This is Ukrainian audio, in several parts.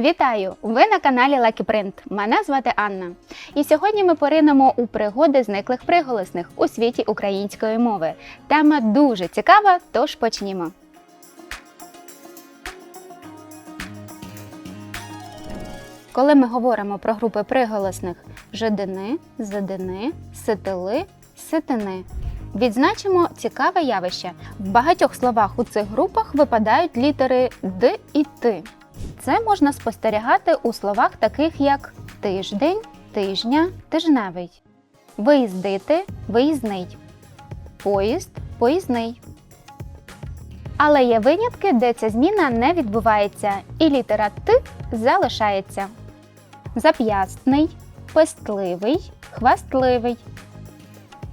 Вітаю! Ви на каналі Lucky Print. Мене звати Анна. І сьогодні ми поринемо у пригоди зниклих приголосних у світі української мови. Тема дуже цікава, тож почнімо. Коли ми говоримо про групи приголосних жидини, зидини, ситили, ситини, відзначимо цікаве явище. В багатьох словах у цих групах випадають літери Д і Т. Це можна спостерігати у словах таких як тиждень, тижня, тижневий, виїздити, виїзний, поїзд, поїзний. Але є винятки, де ця зміна не відбувається, і літера Т залишається. Зап'ястний, пестливий, хвастливий.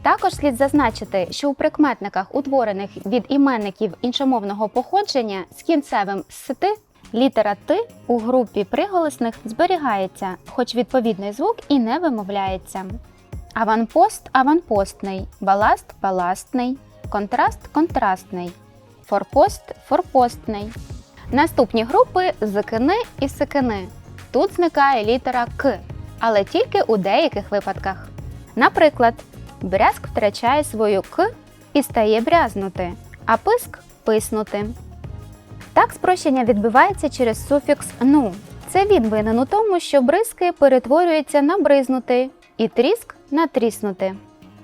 Також слід зазначити, що у прикметниках, утворених від іменників іншомовного походження з кінцевим «сти», літера Т у групі приголосних зберігається, хоч відповідний звук і не вимовляється. Аванпост аванпостний, баласт баластний, контраст контрастний, форпост форпостний. Наступні групи зикини і сикини. Тут зникає літера К, але тільки у деяких випадках. Наприклад, брязк втрачає свою К і стає брязнути, а писк писнути. Так спрощення відбувається через суфікс ну. Це він винен у тому, що бризки перетворюються на бризнути і тріск на тріснути.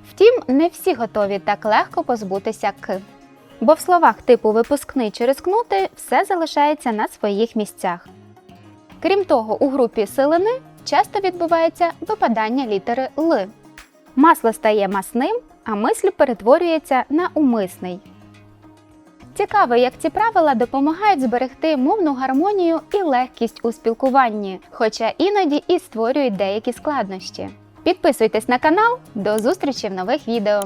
Втім, не всі готові так легко позбутися к. Бо в словах типу випускний чи рискнути все залишається на своїх місцях. Крім того, у групі силини часто відбувається випадання літери Л. Масло стає масним, а мисль перетворюється на умисний. Цікаво, як ці правила допомагають зберегти мовну гармонію і легкість у спілкуванні, хоча іноді і створюють деякі складнощі. Підписуйтесь на канал, до зустрічі в нових відео!